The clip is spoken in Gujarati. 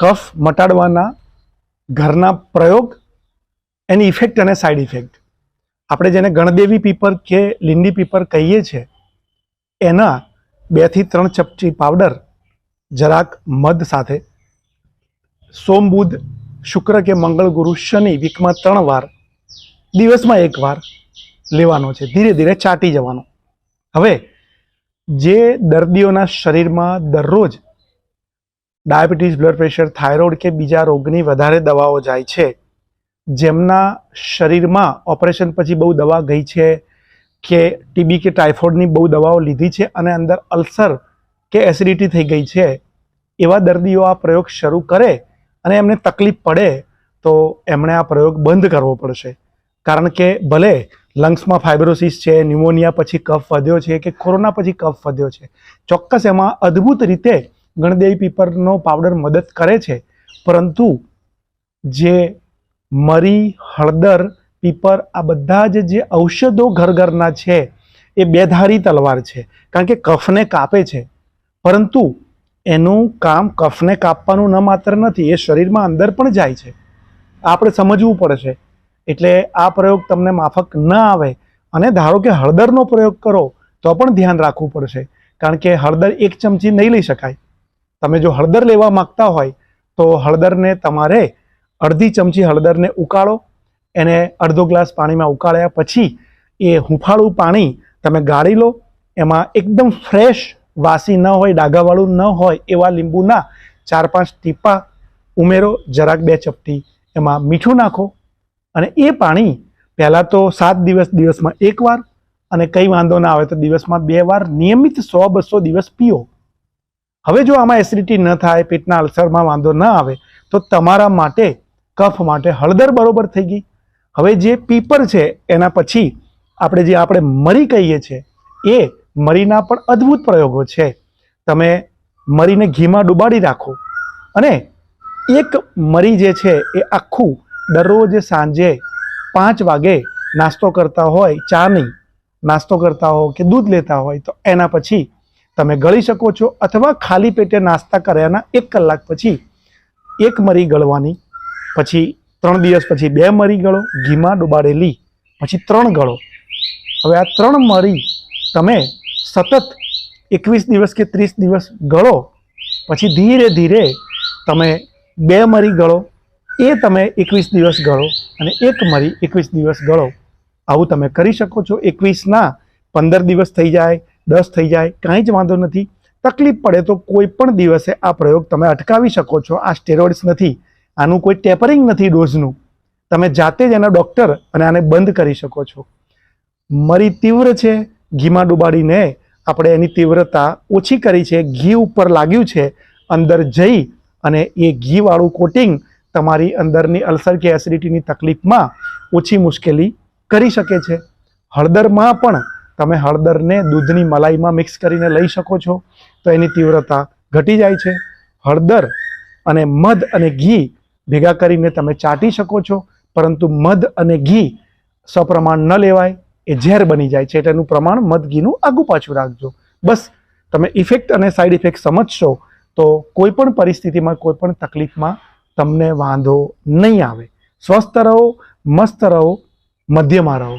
કફ મટાડવાના ઘરના પ્રયોગ, એની ઇફેક્ટ અને સાઈડ ઇફેક્ટ આપણે જેને ગણદેવી પીપર કે લીંડી પીપર કહીએ છીએ, એના બેથી ત્રણ ચપટી પાવડર જરાક મધ સાથે, સોમ બુધ, શુક્ર કે મંગળ ગુરુ શનિ વીકમાં ત્રણ વાર, દિવસમાં એક વાર લેવાનો છે. ધીરે ધીરે ચાટી જવાનો. હવે, જે દર્દીઓના શરીરમાં દરરોજ ડાયાબિટીસ બ્લડ પ્રેશર, થાઇરોઇડ કે બીજા રોગની વધારે દવાઓ જાય છે. જેમના શરીરમાં ઓપરેશન પછી બહુ દવા ગઈ છે કે ટીબી કે ટાઇફોઇડની બહુ દવાઓ લીધી છે અને અંદર અલ્સર કે એસિડિટી થઈ ગઈ છે, એવા દર્દીઓ આ પ્રયોગ શરૂ કરે અને એમને તકલીફ પડે તો એમણે આ પ્રયોગ બંધ કરવો પડશે. કારણ કે ભલે લંગ્સમાં ફાઇબ્રોસિસ છે, ન્યુમોનિયા પછી કફ વધ્યો છે કે કોરોના પછી કફ વધ્યો છે, ચોક્કસ એમાં અદ્ભુત રીતે ગણદેવી પીપરનો પાવડર મદદ કરે છે. પરંતુ જે મરી, હળદર, પીપર, આ બધા જ જે ઔષધો ઘર ઘરના છે, એ બેધારી તલવાર છે. કારણ કે કફને કાપે છે. પરંતુ એનું કામ કફને કાપવાનું ન માત્ર નથી, એ શરીરમાં અંદર પણ જાય છે. આપણે સમજવું પડશે. એટલે આ પ્રયોગ તમને માફક ન આવે. અને ધારો કે હળદરનો પ્રયોગ કરો, તો પણ ધ્યાન રાખવું પડશે. કારણ કે હળદર એક ચમચી નહીં લઈ શકાય. તમે જો હળદર લેવા માંગતા હોય, તો હળદરને તમારે અડધી ચમચી હળદરને ઉકાળો. એને અડધો ગ્લાસ પાણીમાં ઉકાળ્યા પછી એ હુંફાળું પાણી તમે ગાળી લો. એમાં એકદમ ફ્રેશ વાસી ન હોય, ડાઘાવાળું ન હોય એવા લીંબુના ચાર પાંચ ટીપા ઉમેરો. જરાક બે ચપટી એમાં મીઠું નાખો. અને એ પાણી પહેલાં તો સાત દિવસ દિવસમાં એકવાર, અને કંઈ વાંધો ના આવે તો દિવસમાં બે વાર નિયમિત સો બસો દિવસ પીઓ. હવે જો આમાં એસિડિટી ન થાય, પેટના અલ્સરમાં વાંધો ન આવે, તો તમારા માટે, કફ માટે હળદર બરોબર થઈ ગઈ. હવે જે પીપર છે, એના પછી આપણે જે આપણે મરી કહીએ છીએ એ મરીના પણ અદ્ભુત પ્રયોગો છે. તમે મરીને ઘીમાં ડુબાડી રાખો. અને એક મરી જે છે, એ આખું દરરોજ સાંજે પાંચ વાગે નાસ્તો કરતા હોય, ચા નહીં, નાસ્તો કરતા હો કે દૂધ લેતા હોય, તો એના પછી તમે ગળી શકો છો અથવા ખાલી પેટે નાસ્તા કર્યાના એક કલાક પછી એક મરી ગળવાની, પછી ત્રણ દિવસ પછી બે મરી ગળો, ઘીમાં ડુબાડેલી, પછી ત્રણ ગળો. હવે આ ત્રણ મરી તમે સતત એકવીસ દિવસ કે ત્રીસ દિવસ ગળો, પછી ધીરે ધીરે તમે બે મરી ગળો, એ તમે એકવીસ દિવસ ગળો અને એક મરી એકવીસ દિવસ ગળો. આવું તમે કરી શકો છો. એકવીસના પંદર દિવસ થઈ જાય દસ થઈ જાય, કાંઈ જ વાંધો નથી. તકલીફ પડે તો કોઈ પણ દિવસે આ પ્રયોગ તમે અટકાવી શકો છો. આ સ્ટેરોઇડ્સ નથી. આનું કોઈ ટેપરિંગ નથી ડોઝનું તમે જાતે જ એના ડૉક્ટર અને આને બંધ કરી શકો છો. મરી તીવ્ર છે, ઘીમાં ડુબાડીને આપણે એની તીવ્રતા ઓછી કરી છે, ઘી ઉપર લાગ્યું છે, અંદર જઈ અને એ ઘીવાળું કોટિંગ તમારી અંદરની અલ્સર કે એસિડિટીની તકલીફમાં ઓછી મુશ્કેલી કરી શકે છે. હળદરમાં પણ તમે હળદરને દૂધની મલાઈમાં મિક્સ કરીને લઈ શકો છો. તો એની તીવ્રતા ઘટી જાય છે. હળદર અને મધ અને ઘી ભેગા કરીને તમે ચાટી શકો છો. પરંતુ મધ અને ઘી સપ્રમાણ ન લેવાય, એ ઝેર બની જાય છે. એટલે એનું પ્રમાણ મધ ઘીનું આગું પાછું રાખજો. બસ, તમે ઇફેક્ટ અને સાઈડ ઇફેક્ટ સમજશો, તો કોઈ પણ પરિસ્થિતિમાં કોઈ પણ તકલીફમાં તમને વાંધો નહીં આવે. સ્વસ્થ રહો, મસ્ત રહો, મધ્યમાં રહો.